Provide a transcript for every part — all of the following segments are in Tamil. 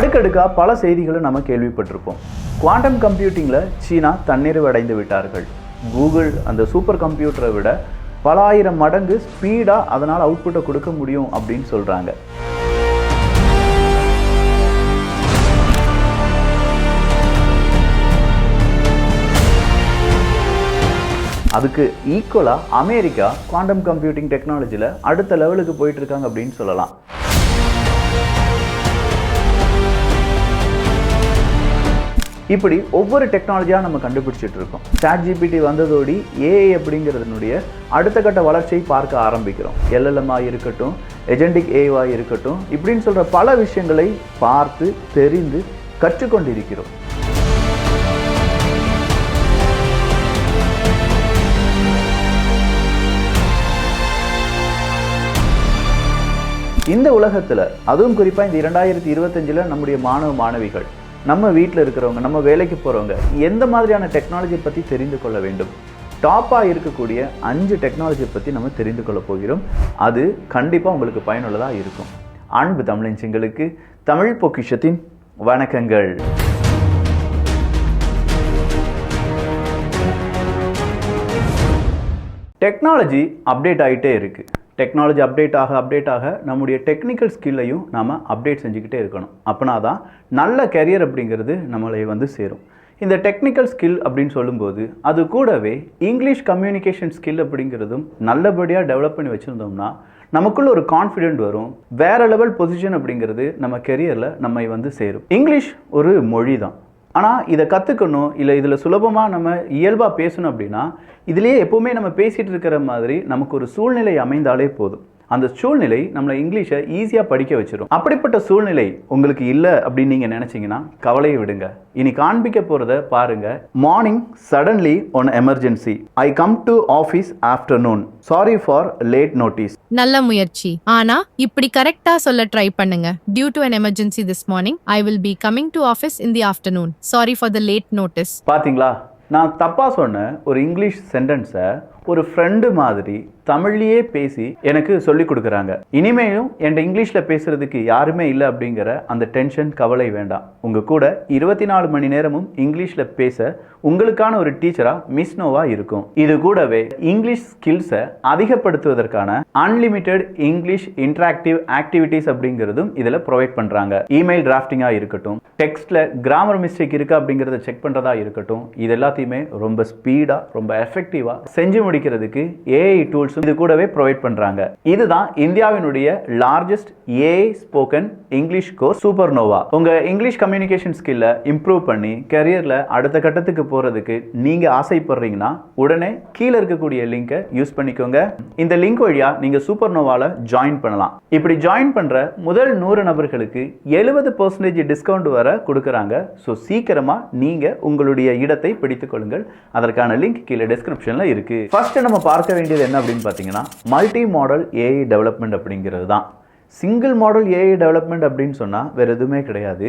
அடுக்கடுக்காக பல செய்திகளை நம்ம கேள்விப்பட்டிருப்போம். குவாண்டம் கம்ப்யூட்டிங்கில் சீனா தன்னிறைவு அடைந்து விட்டார்கள். கூகுள் அந்த சூப்பர் கம்ப்யூட்டரை விட பல ஆயிரம் மடங்கு ஸ்பீடாக அதனால் அவுட்புட்டை கொடுக்க முடியும் அப்படின்னு சொல்கிறாங்க அதுக்கு ஈக்குவலாக அமெரிக்கா குவாண்டம் கம்ப்யூட்டிங் டெக்னாலஜியில் அடுத்த லெவலுக்கு போயிட்டு இருக்காங்க அப்படின்னு சொல்லலாம். இப்படி ஒவ்வொரு டெக்னாலஜியாக நம்ம கண்டுபிடிச்சிட்டு இருக்கோம். சாட் ஜிபிடி வந்ததோடி ஏஐ அப்படிங்கிறதுனுடைய அடுத்த கட்ட வளர்ச்சியை பார்க்க ஆரம்பிக்கிறோம். எல்எல்எம்மாக இருக்கட்டும் எஜெண்டிக் ஏவாக இருக்கட்டும் இப்படின்னு சொல்கிற பல விஷயங்களை பார்த்து தெரிந்து கற்றுக்கொண்டிருக்கிறோம். இந்த உலகத்தில் அதுவும் குறிப்பாக இந்த இரண்டாயிரத்தி இருபத்தஞ்சில் நம்முடைய மாணவ மாணவிகள் நம்ம வீட்டில் இருக்கிறவங்க நம்ம வேலைக்கு போகிறவங்க எந்த மாதிரியான டெக்னாலஜி பற்றி தெரிந்து கொள்ள வேண்டும்? டாப்பாக இருக்கக்கூடிய அஞ்சு டெக்னாலஜி பற்றி நம்ம தெரிந்து கொள்ள போகிறோம். அது கண்டிப்பாக உங்களுக்கு பயனுள்ளதாக இருக்கும். அன்பு தமிழஞ்சிங்களுக்கு தமிழ் பொக்கிஷத்தின் வணக்கங்கள். டெக்னாலஜி அப்டேட் ஆகிட்டே இருக்குது டெக்னாலஜி அப்டேட் ஆக அப்டேட் ஆக நம்முடைய டெக்னிக்கல் ஸ்கில்லையும் நாம் அப்டேட் செஞ்சுக்கிட்டே இருக்கணும். அப்படின்னா தான் நல்ல கெரியர் அப்படிங்கிறது நம்மளை வந்து சேரும். இந்த டெக்னிக்கல் ஸ்கில் அப்படின்னு சொல்லும்போது அது கூடவே இங்கிலீஷ் கம்யூனிகேஷன் ஸ்கில் அப்படிங்கிறதும் நல்லபடியாக டெவலப் பண்ணி வச்சுருந்தோம்னா நமக்குள்ள ஒரு கான்ஃபிடென்ட் வரும். வேற லெவல் பொசிஷன் அப்படிங்கிறது நம்ம கெரியரில் நம்மை வந்து சேரும். இங்கிலீஷ் ஒரு மொழி தான் ஆனால் இதை கற்றுக்கணும் இல்லை இதில் சுலபமாக நம்ம இயல்பாக பேசணும் அப்படின்னா இதுலேயே எப்போவுமே நம்ம பேசிகிட்டு இருக்கிற மாதிரி நமக்கு ஒரு சூழ்நிலை அமைந்தாலே போதும். அந்த சூழ்நிலை நம்மளை இங்கிலீஷை ஈஸியாக படிக்க வச்சிடும் அப்படிப்பட்ட சூழ்நிலை உங்களுக்கு இல்லை அப்படின்னு நீங்கள் நினச்சிங்கன்னா கவலையை விடுங்க. இனி காண்பிக்க போகிறத பாருங்க. Morning suddenly one emergency I come to office afternoon sorry for late notice நல்ல முயற்சி. ஆனா இப்படி கரெக்டா சொல்ல ட்ரை பண்ணுங்க. Due to an emergency this morning I will be coming to office in the afternoon sorry for the late notice பாத்தீங்களா? நான் தப்பாக சொன்ன ஒரு இங்கிலீஷ் சென்டென்ஸை ஒரு ஃப்ரெண்டு மாதிரி தமிழ்லேயே பேசி எனக்கு சொல்லி கொடுக்குறாங்க. இனிமேலும் என்ட இங்கிலீஷில் பேசுறதுக்கு யாருமே இல்லை அப்படிங்கிற அந்த டென்ஷன் கவலை வேண்டாம். உங்கள் கூட இருபத்தி நாலு மணி நேரமும் இங்கிலீஷில் பேச உங்களுக்கான ஒரு டீச்சராக மிஸ் நோவா இருக்கும். இது கூடவே இங்கிலீஷ் ஸ்கில்ஸை அதிகப்படுத்துவதற்கான அன்லிமிட்டெட் இங்கிலீஷ் இன்ட்ராக்டிவ் ஆக்டிவிட்டீஸ் அப்படிங்கிறதும் இதில் ப்ரொவைட் பண்ணுறாங்க இமெயில் டிராஃப்டிங்காக இருக்கட்டும் டெக்ஸ்ட்டில் கிராமர் மிஸ்டேக் இருக்கா அப்படிங்கிறத செக் பண்ணுறதா இருக்கட்டும் இது எல்லாத்தையுமே ரொம்ப ஸ்பீடாக ரொம்ப எஃபெக்டிவாக செஞ்சு முடிக்கிறதுக்கு ஏஐ டூல்ஸ் இது கூடவே ப்ரொவைட் பண்ணுறாங்க இதுதான் இந்தியாவினுடைய largest AI spoken English course Super Nova உங்கள் இங்கிலீஷ் கம்யூனிகேஷன் ஸ்கில்லை இம்ப்ரூவ் பண்ணி கரியரில் அடுத்த கட்டத்துக்கு போகிறதுக்கு நீங்கள் ஆசைப்படுறீங்கன்னா உடனே கீழே இருக்கக்கூடிய லிங்கை யூஸ் பண்ணிக்கோங்க. இந்த லிங்க் வழியாக நீங்கள் சூப்பர் நோவாவில் ஜாயின் பண்ணலாம். இப்படி ஜாயின் பண்ணுற முதல் நூறு நபர்களுக்கு எழுபது பர்சன்டேஜ் டிஸ்கவுண்ட் வர கொடுக்குறாங்க. ஸோ சீக்கிரமாக நீங்கள் உங்களுடைய இடத்தை பிடித்துக் கொள்ளுங்கள். அதற்கான லிங்க் கீழே டிஸ்கிரிப்ஷனில் இருக்குது ஃபர்ஸ்ட் நம்ம பார்க்க வேண்டியது என்ன அப்படின்னு பார்த்தீங்கன்னா மல்டி மாடல் ஏஐ டெவலப்மெண்ட் அப்படிங்கிறது தான். சிங்கிள் மாடல் ஏஐ டெவலப்மெண்ட் அப்படின்னு சொன்னால் வேறு எதுவுமே கிடையாது.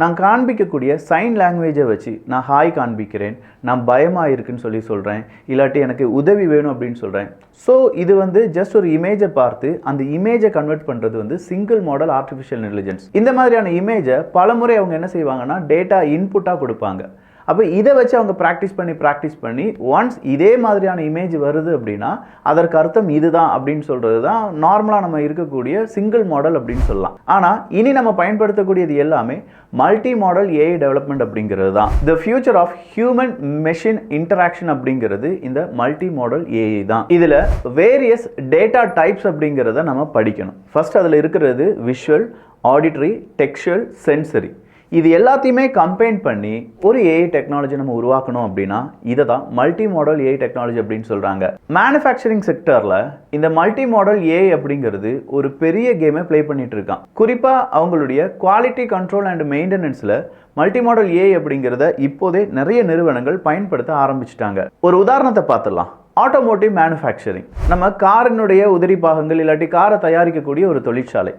நான் காண்பிக்கக்கூடிய சைன் லாங்குவேஜை வச்சு நான் ஹாய் காண்பிக்கிறேன். நான் பயமாக இருக்குன்னு சொல்லி சொல்கிறேன் இல்லாட்டி எனக்கு உதவி வேணும் அப்படின்னு சொல்கிறேன் ஸோ இது வந்து ஜஸ்ட் ஒரு இமேஜை பார்த்து அந்த இமேஜை கன்வெர்ட் பண்ணுறது வந்து சிங்கிள் மாடல் ஆர்டிஃபிஷியல் இன்டெலிஜென்ஸ் இந்த மாதிரியான இமேஜை பலமுறை அவங்க என்ன செய்வாங்கன்னா டேட்டா இன்புட்டாக கொடுப்பாங்க. அப்போ இதை வச்சு அவங்க ப்ராக்டிஸ் பண்ணி ப்ராக்டிஸ் பண்ணி ஒன்ஸ் இதே மாதிரியான இமேஜ் வருது அப்படின்னா அதற்கு அர்த்தம் இதுதான் அப்படின்னு சொல்கிறது தான் நார்மலாக நம்ம இருக்கக்கூடிய சிங்கிள் மாடல் அப்படின்னு சொல்லலாம். ஆனால் இனி நம்ம பயன்படுத்தக்கூடியது எல்லாமே மல்டி மாடல் ஏஐ டெவலப்மெண்ட் அப்படிங்கிறது தான் the future of human machine interaction அப்படிங்கிறது இந்த மல்டி மாடல் ஏஐ தான். இதில் வேரியஸ் டேட்டா டைப்ஸ் அப்படிங்கிறத நம்ம படிக்கணும். ஃபர்ஸ்ட் அதில் இருக்கிறது விஷுவல் ஆடிட்ரி டெக்ஷுவல் சென்சரி இது எல்லாத்தையுமே கம்பைன் பண்ணி ஒரு ஏஐ டெக்னாலஜி நம்ம உருவாக்கணும் அப்படின்னா இதை தான் மல்டி மாடல் ஏஐ டெக்னாலஜி அப்படின்னு சொல்கிறாங்க மேனுஃபேக்சரிங் செக்டரில் இந்த மல்டி மாடல் ஏஐ அப்படிங்கிறது ஒரு பெரிய கேமை ப்ளே பண்ணிட்டு இருக்கான். குறிப்பாக அவங்களுடைய குவாலிட்டி கண்ட்ரோல் அண்ட் மெயின்டெனன்ஸில் மல்டி மாடல் ஏஐ அப்படிங்கிறத இப்போதே நிறைய நிறுவனங்கள் பயன்படுத்த ஆரம்பிச்சிட்டாங்க. ஒரு உதாரணத்தை பார்த்துடலாம். ஆட்டோமோட்டிவ் மேனுஃபேக்சரிங் நம்ம காரினுடைய உதிரி பாகங்கள் இல்லாட்டி காரை தயாரிக்கக்கூடிய ஒரு தொழிற்சாலை.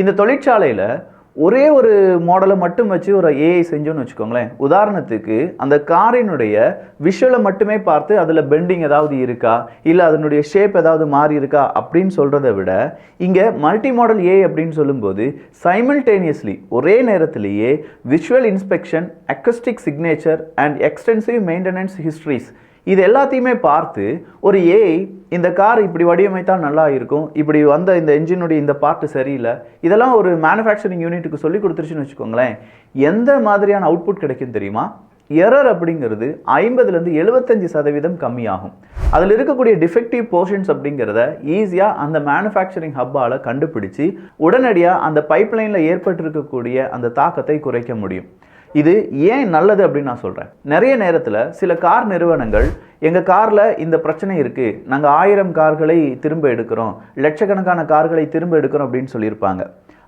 இந்த தொழிற்சாலையில் ஒரே ஒரு மாடலை மட்டும் வச்சு ஒரு ஏஐ செஞ்சோன்னு வச்சுக்கோங்களேன். உதாரணத்துக்கு அந்த காரினுடைய விஷுவலை மட்டுமே பார்த்து அதில் பெண்டிங் ஏதாவது இருக்கா? இல்லை அதனுடைய ஷேப் ஏதாவது மாறி இருக்கா? அப்படின்னு சொல்கிறத விட இங்கே மல்டி மாடல் ஏ அப்படின்னு சொல்லும்போது சைமல்டேனியஸ்லி ஒரே நேரத்திலேயே visual inspection acoustic signature and extensive maintenance histories இது எல்லாத்தையுமே பார்த்து ஒரு ஏஐ இந்த கார் இப்படி வடிவமைத்தால் நல்லா இருக்கும். இப்படி வந்த இந்த என்ஜினுடைய இந்த பார்ட்டு சரியில்லை. இதெல்லாம் ஒரு மேனுஃபேக்சரிங் யூனிட்டுக்கு சொல்லி கொடுத்துருச்சுன்னு வச்சுக்கோங்களேன். எந்த மாதிரியான அவுட்புட் கிடைக்கும் தெரியுமா? எரர் அப்படிங்கிறது ஐம்பதுலேருந்து எழுபத்தஞ்சு சதவீதம் கம்மியாகும். அதில் இருக்கக்கூடிய டிஃபெக்டிவ் போர்ஷன்ஸ் அப்படிங்கிறத ஈஸியாக அந்த மேனுஃபேக்சரிங் ஹப்பால் கண்டுபிடிச்சு உடனடியாக அந்த பைப்லைனில் ஏற்பட்டிருக்கக்கூடிய அந்த தாக்கத்தை குறைக்க முடியும். இது ஏன் நல்லது அப்படின்னு நான் சொல்கிறேன் நிறைய நேரத்தில் சில கார் நிறுவனங்கள் எங்கள் காரில் இந்த பிரச்சனை இருக்குது நாங்கள் ஆயிரம் கார்களை திரும்ப எடுக்கிறோம் லட்சக்கணக்கான கார்களை திரும்ப எடுக்கிறோம் அப்படின்னு சொல்லியிருப்பாங்க.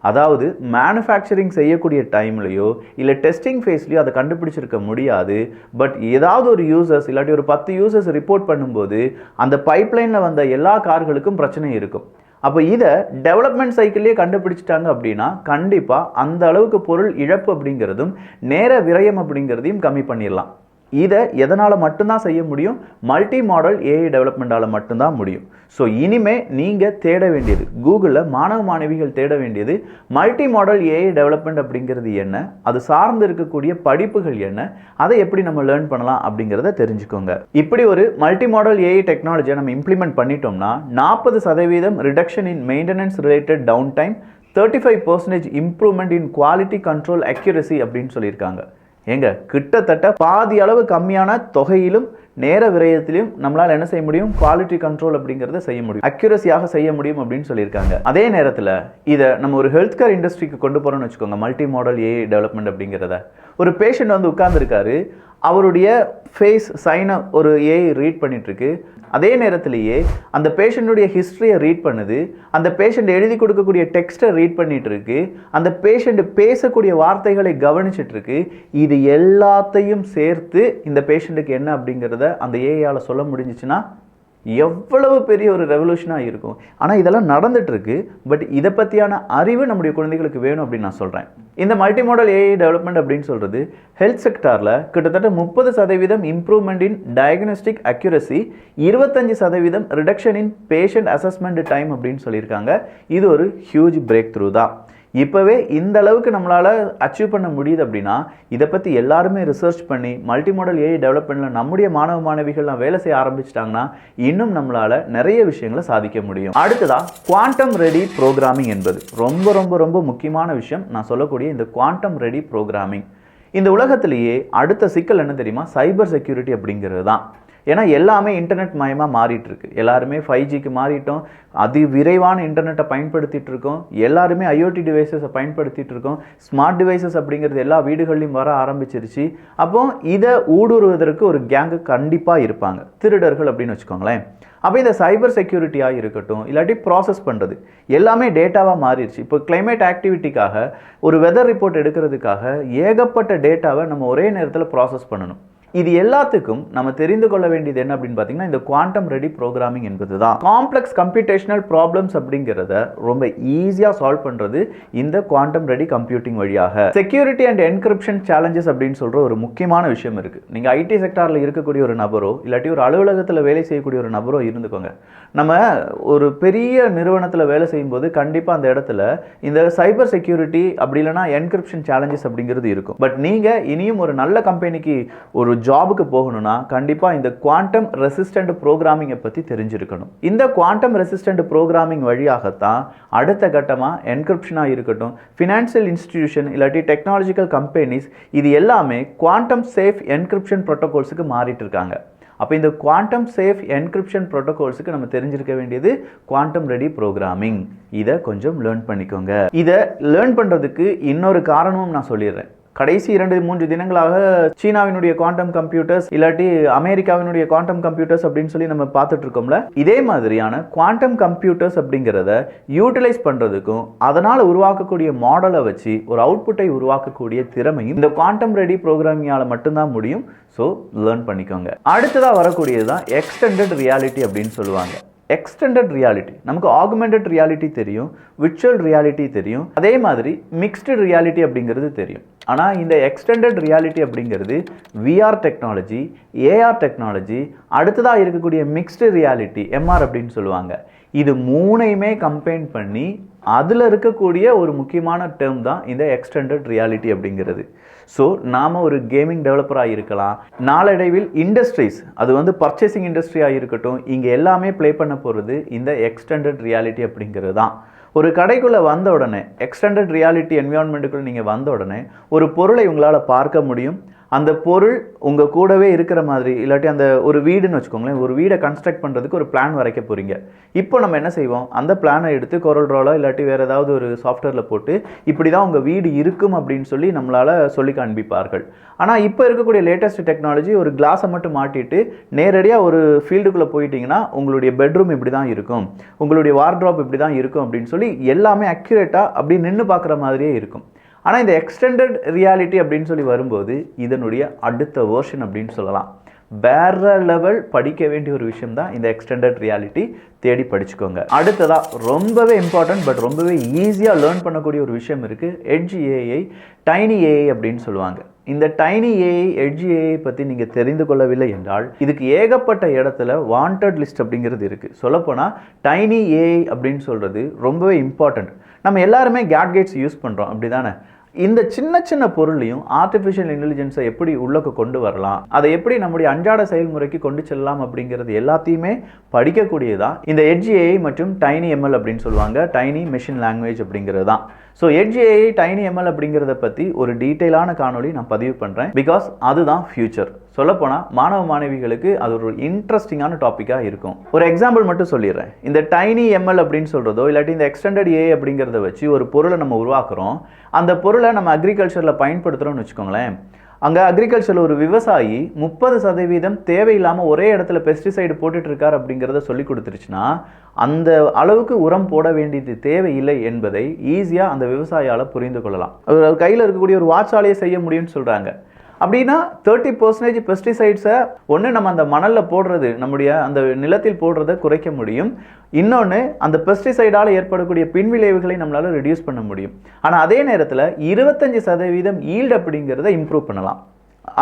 அதாவது மேனுஃபேக்சரிங் செய்யக்கூடிய டைம்லையோ இல்லை டெஸ்டிங் ஃபேஸ்லையோ அதை கண்டுபிடிச்சிருக்க முடியாது. பட் ஏதாவது ஒரு யூசர்ஸ் இல்லாட்டி ஒரு பத்து யூசர்ஸ் ரிப்போர்ட் பண்ணும்போது அந்த பைப்லைனில் வந்த எல்லா கார்களுக்கும் பிரச்சனை இருக்கும். அப்போ இதை டெவலப்மெண்ட் சைக்கிள்லேயே கண்டுபிடிச்சிட்டாங்க அப்படின்னா கண்டிப்பாக அந்த அளவுக்கு பொருள் இழப்பு அப்படிங்கிறதும் நேர விரயம் அப்படிங்கிறதையும் கம்மி பண்ணிடலாம். இதை எதனால் மட்டும்தான் செய்ய முடியும்? மல்டி மாடல் ஏஐ டெவலப்மெண்ட்டால் மட்டும்தான் முடியும். ஸோ இனிமே நீங்கள் தேட வேண்டியது கூகுளில் மாணவ மாணவிகள் தேட வேண்டியது மல்டி மாடல் ஏஐ டெவலப்மெண்ட் அப்படிங்கிறது என்ன? அது சார்ந்து இருக்கக்கூடிய படிப்புகள் என்ன? அதை எப்படி நம்ம லேர்ன் பண்ணலாம் அப்படிங்கிறத தெரிஞ்சுக்கோங்க. இப்படி ஒரு மல்டி மாடல் ஏஐ டெக்னாலஜியை நம்ம இம்ப்ளிமெண்ட் பண்ணிட்டோம்னா நாற்பது சதவீதம் reduction in maintenance related downtime thirty five percentage improvement in quality control accuracy அப்படின்னு சொல்லியிருக்காங்க. ஏங்க கிட்டத்தட்ட பாதி அளவு கம்மியான தொகையிலும் நேர விரயத்திலையும் நம்மளால் என்ன செய்ய முடியும்? குவாலிட்டி கண்ட்ரோல் அப்படிங்கிறத செய்ய முடியும். அக்யூரஸியாக செய்ய முடியும் அப்படின்னு சொல்லியிருக்காங்க. அதே நேரத்தில் இதை நம்ம ஒரு ஹெல்த் கேர் இண்டஸ்ட்ரிக்கு கொண்டு போகிறோம்னு வச்சுக்கோங்க. மல்டி மாடல் ஏஐ டெவலப்மெண்ட் அப்படிங்கிறத. ஒரு பேஷண்ட் வந்து உட்கார்ந்துருக்காரு. அவருடைய ஃபேஸ் சைனை ஒரு ஏஐ ரீட் பண்ணிட்டுருக்கு அதே நேரத்திலேயே அந்த பேஷண்ட்டுடைய ஹிஸ்ட்ரியை ரீட் பண்ணுது அந்த பேஷண்ட் எழுதி கொடுக்கக்கூடிய டெக்ஸ்ட்டை ரீட் பண்ணிட்டு இருக்கு அந்த பேஷண்ட் பேசக்கூடிய வார்த்தைகளை கவனிச்சிட்ருக்கு இது எல்லாத்தையும் சேர்த்து இந்த பேஷண்ட்டுக்கு என்ன அப்படிங்கிறத அந்த ஏஐயால் சொல்ல முடிஞ்சிச்சுன்னா எவ்வளவு பெரிய ஒரு ரெவல்யூஷனாக இருக்கும். ஆனால் இதெல்லாம் நடந்துகிட்ருக்கு பட் இதை பற்றியான அறிவு நம்முடைய குழந்தைகளுக்கு வேணும் அப்படின்னு நான் சொல்கிறேன் இந்த மல்டி மாடல் ஏஐ டெவலப்மெண்ட் அப்படின்னு சொல்கிறது ஹெல்த் செக்டாரில் கிட்டத்தட்ட முப்பது சதவீதம் இம்ப்ரூவ்மெண்ட் இன் டயக்னோஸ்டிக் அக்யூரசி இருபத்தஞ்சு சதவீதம் reduction in patient assessment time அப்படின்னு சொல்லியிருக்காங்க. இது ஒரு ஹியூஜ் பிரேக் த்ரூ தான். இப்போவே இந்த அளவுக்கு நம்மளால் அச்சீவ் பண்ண முடியுது அப்படின்னா இதை பற்றி எல்லாருமே ரிசர்ச் பண்ணி மல்டி மாடல் ஏஐ டெவலப்மெண்ட்டில் நம்முடைய மாணவ மாணவிகள்லாம் வேலை செய்ய ஆரம்பிச்சிட்டாங்கன்னா இன்னும் நம்மளால் நிறைய விஷயங்களை சாதிக்க முடியும். அடுத்ததாக குவாண்டம் ரெடி ப்ரோக்ராமிங் என்பது. ரொம்ப ரொம்ப ரொம்ப முக்கியமான விஷயம். நான் சொல்லக்கூடிய இந்த குவாண்டம் ரெடி ப்ரோக்ராமிங் இந்த உலகத்திலேயே அடுத்த சிக்கல் என்ன தெரியுமா? சைபர் செக்யூரிட்டி அப்படிங்கிறது தான் ஏன்னா எல்லாமே இன்டர்நெட் மயமாக மாறிட்டு இருக்கு எல்லாருமே ஃபைவ் ஜிக்கு மாறிட்டோம். அதி விரைவான இன்டர்நெட்டை பயன்படுத்திட்டு இருக்கோம் எல்லாருமே ஐஓடி டிவைசஸை பயன்படுத்திட்டு இருக்கோம் ஸ்மார்ட் டிவைசஸ் அப்படிங்கிறது எல்லா வீடுகள்லையும் வர ஆரம்பிச்சிருச்சு. அப்போ இதை ஊடுருவதற்கு ஒரு கேங்கு கண்டிப்பாக இருப்பாங்க. திருடர்கள் அப்படின்னு வச்சுக்கோங்களேன். அப்போ இந்த சைபர் செக்யூரிட்டியாக இருக்கட்டும் இல்லாட்டி ப்ராசஸ் பண்ணுறது எல்லாமே டேட்டாவாக மாறிடுச்சு இப்போ கிளைமேட் ஆக்டிவிட்டிக்காக ஒரு வெதர் ரிப்போர்ட் எடுக்கிறதுக்காக ஏகப்பட்ட டேட்டாவை நம்ம ஒரே நேரத்தில் ப்ராசஸ் பண்ணணும். இது எல்லாத்துக்கும் நம்ம தெரிந்து கொள்ள வேண்டியது என்ன அப்படின்னு பார்த்தீங்கன்னா இந்த குவாண்டம் ரெடி ப்ரோக்ராமிங் என்பது தான் காம்ப்ளெக்ஸ் கம்ப்யூட்டேஷனல் ப்ராப்ளம்ஸ் அப்படிங்கிறத ரொம்ப ஈஸியாக சால்வ் பண்ணுறது இந்த குவாண்டம் ரெடி கம்ப்யூட்டிங் வழியாக. செக்யூரிட்டி அண்ட் என்கிரிப்ஷன் சேலஞ்சஸ் அப்படின்னு சொல்கிற ஒரு முக்கியமான விஷயம் இருக்குது நீங்கள் ஐடி செக்டாரில் இருக்கக்கூடிய ஒரு நபரோ இல்லாட்டி ஒரு அலுவலகத்தில் வேலை செய்யக்கூடிய ஒரு நபரோ இருந்துக்கோங்க. நம்ம ஒரு பெரிய நிறுவனத்தில் வேலை செய்யும்போது கண்டிப்பாக அந்த இடத்துல இந்த சைபர் செக்யூரிட்டி அப்படி இல்லைனா என்கிரிப்ஷன் சேலஞ்சஸ் அப்படிங்கிறது இருக்கும். பட் நீங்கள் இனியும் ஒரு நல்ல கம்பெனிக்கு ஒரு ஜாபுக்கு போகணும்னா கண்டிப்பாக இந்த குவாண்டம் ரெசிஸ்டன்ட் ப்ரோக்ராமிங்கை பற்றி தெரிஞ்சிருக்கணும். இந்த குவாண்டம் ரெசிஸ்டன்ட் ப்ரோக்ராமிங் வழியாகத்தான் அடுத்த கட்டமாக என்கிரிப்ஷனாக இருக்கட்டும் ஃபினான்ஷியல் இன்ஸ்டிடியூஷன் இல்லாட்டி டெக்னாலஜிக்கல் கம்பெனிஸ் இது எல்லாமே குவாண்டம் சேஃப் என்கிரிப்ஷன் ப்ரோட்டோகால்ஸுக்கு மாறிட்டு இருக்காங்க. அப்போ இந்த குவாண்டம் சேஃப் என்கிரிப்ஷன் ப்ரோட்டோகால்ஸுக்கு நம்ம தெரிஞ்சிருக்க வேண்டியது குவாண்டம் ரெடி ப்ரோக்ராமிங் இதை கொஞ்சம் லேர்ன் பண்ணிக்கோங்க. இதை லேர்ன் பண்ணுறதுக்கு இன்னொரு காரணமும் நான் சொல்லிடுறேன். கடைசி இரண்டு மூன்று தினங்களாக சீனாவினுடைய குவாண்டம் கம்ப்யூட்டர்ஸ் இல்லாட்டி அமெரிக்காவினுடைய குவாண்டம் கம்ப்யூட்டர்ஸ் அப்படின்னு சொல்லி நம்ம பார்த்துட்டு இருக்கோம்ல. இதே மாதிரியான குவாண்டம் கம்ப்யூட்டர்ஸ் அப்படிங்கிறத யூட்டிலைஸ் பண்ணுறதுக்கும் அதனால் உருவாக்கக்கூடிய மாடலை வச்சு ஒரு அவுட்புட்டை உருவாக்கக்கூடிய திறமையும் இந்த குவாண்டம் ரெடி ப்ரோக்ராமிங்கால் மட்டும்தான் முடியும். ஸோ லேர்ன் பண்ணிக்கோங்க. அடுத்ததாக வரக்கூடியது தான் எக்ஸ்டெண்டட் ரியாலிட்டி அப்படின்னு சொல்லுவாங்க. எக்ஸ்டெண்டட் ரியாலிட்டி நமக்கு ஆகுமெண்டட் ரியாலிட்டி தெரியும் விர்ச்சுவல் ரியாலிட்டி தெரியும். அதே மாதிரி மிக்ஸ்டு ரியாலிட்டி அப்படிங்கிறது தெரியும். ஆனால் இந்த எக்ஸ்டெண்டட் ரியாலிட்டி அப்படிங்கிறது விஆர் டெக்னாலஜி ஏஆர் டெக்னாலஜி அடுத்ததாக இருக்கக்கூடிய மிக்ஸ்டு ரியாலிட்டி எம்ஆர் அப்படின்னு சொல்லுவாங்க. இது மூணையுமே கம்பைன் பண்ணி அதில் இருக்கக்கூடிய ஒரு முக்கியமான டேர்ம் தான் இந்த எக்ஸ்டெண்டட் ரியாலிட்டி அப்படிங்கிறது. ஸோ நாம் ஒரு கேமிங் டெவலப்பராக இருக்கலாம். நாளடைவில் இண்டஸ்ட்ரீஸ் அது வந்து பர்ச்சேசிங் இண்டஸ்ட்ரியாக இருக்கட்டும் இங்கே எல்லாமே ப்ளே பண்ண போகிறது இந்த எக்ஸ்டெண்டட் ரியாலிட்டி அப்படிங்கிறது தான். ஒரு கடைக்குள்ளே வந்த உடனே எக்ஸ்டெண்டட் ரியாலிட்டி என்விரான்மெண்ட்டுக்குள்ளே நீங்கள் வந்த உடனே ஒரு பொருளை உங்களால் பார்க்க முடியும். அந்த பொருள் உங்கள் கூடவே இருக்கிற மாதிரி இல்லாட்டி அந்த ஒரு வீடுன்னு வச்சுக்கோங்களேன் ஒரு வீடை கன்ஸ்ட்ரக்ட் பண்ணுறதுக்கு ஒரு பிளான் வரைக்க போகிறீங்க இப்போ நம்ம என்ன செய்வோம்? அந்த பிளானை எடுத்து கொரல் ரோலோ இல்லாட்டி வேறு ஏதாவது ஒரு சாஃப்ட்வேரில் போட்டு இப்படி தான் உங்கள் வீடு இருக்கும் அப்படின்னு சொல்லி நம்மளால் சொல்லி காண்பிப்பார்கள். ஆனால் இப்போ இருக்கக்கூடிய லேட்டஸ்ட் டெக்னாலஜி ஒரு கிளாஸை மட்டும் மாட்டிட்டு நேரடியாக ஒரு ஃபீல்டுக்குள்ளே போயிட்டீங்கன்னா உங்களுடைய பெட்ரூம் இப்படி தான் இருக்கும். உங்களுடைய வார்ட்ராப் இப்படி தான் இருக்கும் அப்படின்னு சொல்லி எல்லாமே அக்யூரேட்டாக அப்படி நின்று பார்க்குற மாதிரியே இருக்கும். ஆனால் இந்த எக்ஸ்டெண்டட் ரியாலிட்டி அப்படின்னு சொல்லி வரும்போது இதனுடைய அடுத்த வேர்ஷன் அப்படின்னு சொல்லலாம். வேற லெவல் படிக்க வேண்டிய ஒரு விஷயம் தான் இந்த எக்ஸ்டெண்டட் ரியாலிட்டி தேடி படிச்சுக்கோங்க. அடுத்ததாக ரொம்பவே இம்பார்ட்டன்ட் பட் ரொம்பவே ஈஸியாக லேர்ன் பண்ணக்கூடிய ஒரு விஷயம் இருக்குது எட்ஜ் ஏஐ டைனி ஏஐ அப்படின்னு சொல்லுவாங்க. இந்த டைனி ஏஐ எட்ஜ் ஏஐ பற்றி நீங்கள் தெரிந்து கொள்ளவில்லை என்றால் இதுக்கு ஏகப்பட்ட இடத்துல வாண்டட் லிஸ்ட் அப்படிங்கிறது இருக்குது சொல்லப்போனால் டைனி ஏஐ அப்படின்னு சொல்கிறது ரொம்பவே இம்பார்ட்டண்ட் நம்ம எல்லாருமே கேட்கேட்ஸ் யூஸ் பண்ணுறோம் அப்படி தானே இந்த சின்ன சின்ன பொருளையும் ஆர்டிஃபிஷியல் இன்டெலிஜென்ஸை எப்படி உள்ளக்கு கொண்டு வரலாம்? அதை எப்படி நம்முடைய அன்றாட செயல்முறைக்கு கொண்டு செல்லலாம் அப்படிங்கிறது எல்லாத்தையுமே படிக்கக்கூடியதான் இந்த எட்ஜிஏஐ மற்றும் டைனி எம்எல் அப்படின்னு சொல்லுவாங்க. டைனி மெஷின் லாங்குவேஜ் அப்படிங்கிறது தான். ஸோ எட்ஜிஏஐ டைனி எம்எல் அப்படிங்கிறத பற்றி ஒரு டீட்டெயிலான காணொளி நான் பதிவு பண்ணுறேன் பிகாஸ் அதுதான் ஃபியூச்சர் சொல்லப்போனால் மாணவ மாணவிகளுக்கு அது ஒரு இன்ட்ரெஸ்டிங்கான டாப்பிக்காக இருக்கும். ஒரு எக்ஸாம்பிள் மட்டும் சொல்லிடுறேன். இந்த டைனி எம்எல் அப்படின்னு சொல்கிறதோ இல்லாட்டி இந்த எக்ஸ்டெண்டட் ஏ அப்படிங்கிறத வச்சு ஒரு பொருளை நம்ம உருவாக்குறோம். அந்த பொருளை நம்ம அக்ரிகல்ச்சரில் பயன்படுத்துகிறோம்னு வச்சுக்கோங்களேன். அங்கே அக்ரிகல்ச்சரில் ஒரு விவசாயி முப்பது சதவீதம் தேவையில்லாமல் ஒரே இடத்துல பெஸ்டிசைடு போட்டுட்டு இருக்கார் அப்படிங்கிறத சொல்லி கொடுத்துருச்சுன்னா அந்த அளவுக்கு உரம் போட வேண்டியது தேவையில்லை என்பதை ஈஸியாக அந்த விவசாயியால் புரிந்து கொள்ளலாம். அவர் கையில் இருக்கக்கூடிய ஒரு வாட்சாலையை செய்ய முடியும்னு சொல்கிறாங்க அப்படின்னா தேர்ட்டி பர்சன்டேஜ் பெஸ்டிசைட்ஸை ஒன்று நம்ம அந்த மணலில் போடுறது நம்முடைய அந்த நிலத்தில் போடுறதை குறைக்க முடியும். இன்னொன்று அந்த பெஸ்டிசைடால் ஏற்படக்கூடிய பின்விளைவுகளை நம்மளால் ரெடியூஸ் பண்ண முடியும். ஆனால் அதே நேரத்தில் இருபத்தஞ்சி சதவீதம் ஈல்டு அப்படிங்கிறத இம்ப்ரூவ் பண்ணலாம்.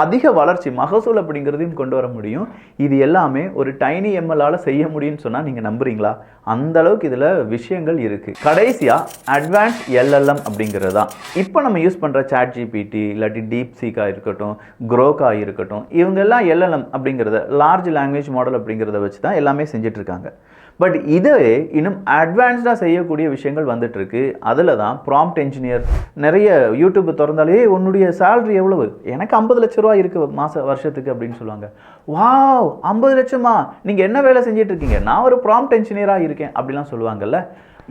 அதிக வளர்ச்சி மகசூல் அப்படிங்கிறதையும் கொண்டு வர முடியும். இது எல்லாமே ஒரு டைனி எம்எல்லால் செய்ய முடியும்னு சொன்னால் நீங்கள் நம்புறீங்களா? அந்த அளவுக்கு இதில் விஷயங்கள் இருக்குது கடைசியாக அட்வான்ஸ் எல்எல்எம் அப்படிங்கிறது தான். இப்போ நம்ம யூஸ் பண்ணுற சாட் ஜிபிடி இல்லாட்டி டீப் சீக்காக இருக்கட்டும் குரோக்கா இருக்கட்டும் இவங்கெல்லாம் எல்எல்எம் அப்படிங்கிறத லார்ஜ் லாங்குவேஜ் மாடல் அப்படிங்கிறத வச்சு தான் எல்லாமே செஞ்சிட்ருக்காங்க பட் இதுவே இன்னும் அட்வான்ஸ்டாக செய்யக்கூடிய விஷயங்கள் வந்துட்டுருக்கு. அதில் தான் ப்ராம்ப்ட் என்ஜினியர் நிறைய யூடியூப் திறந்தாலே உன்னுடைய சேலரி எவ்வளவு? எனக்கு ஐம்பது லட்ச ரூபா இருக்குது மாத வருஷத்துக்கு அப்படின்னு சொல்லுவாங்க. வாவ் ஐம்பது லட்சமா? நீங்கள் என்ன வேலை செஞ்சிட்ருக்கீங்க நான் ஒரு ப்ராம்ப்ட் என்ஜினியராக இருக்கேன் அப்படிலாம் சொல்லுவாங்கல்ல.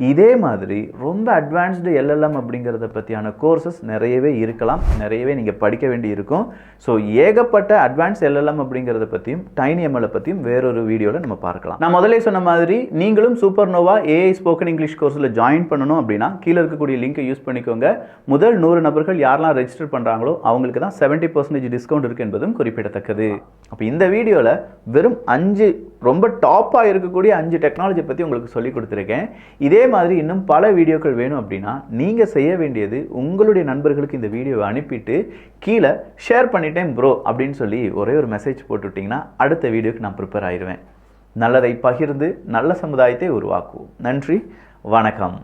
இதே மாதிரி ரொம்ப அட்வான்ஸ்டு எல்எல்எம் அப்படிங்கிறத பற்றியான கோர்சஸ் நிறையவே இருக்கலாம். நிறையவே நீங்கள் படிக்க வேண்டி இருக்கும். ஸோ ஏகப்பட்ட அட்வான்ஸ் எல்எல்எம் அப்படிங்கிறத பற்றியும் டைனி எம்எல்ஐ பற்றியும் வேறொரு வீடியோவில் நம்ம பார்க்கலாம். நான் முதல்ல சொன்ன மாதிரி நீங்களும் Super Nova AI spoken English கோர்ஸில் ஜாயின் பண்ணணும் அப்படின்னா கீழே இருக்கக்கூடிய லிங்கை யூஸ் பண்ணிக்கோங்க. முதல் நூறு நபர்கள் யாரெல்லாம் ரெஜிஸ்டர் பண்ணுறாங்களோ அவங்களுக்கு தான் செவன்ட்டி பர்சன்டேஜ் டிஸ்கவுண்ட் இருக்குது என்பதும் குறிப்பிடத்தக்கது. அப்போ இந்த வீடியோவில் வெறும் அஞ்சு ரொம்ப டாப்பாக இருக்கக்கூடிய அஞ்சு டெக்னாலஜி பற்றி உங்களுக்கு சொல்லி கொடுத்துருக்கேன். இதே மாதிரி இன்னும் பல வீடியோக்கள் வேணும் அப்படின்னா நீங்கள் செய்ய வேண்டியது உங்களுடைய நண்பர்களுக்கு இந்த வீடியோவை அனுப்பிட்டு கீழே ஷேர் பண்ணிட்டேன் ப்ரோ அப்படின்னு சொல்லி ஒரே ஒரு மெசேஜ் போட்டுவிட்டிங்கன்னா அடுத்த வீடியோக்கு நான் ப்ரிப்பேர் ஆயிடுவேன் நல்லதை பகிர்ந்து நல்ல சமுதாயத்தை உருவாக்குவோம். நன்றி வணக்கம்.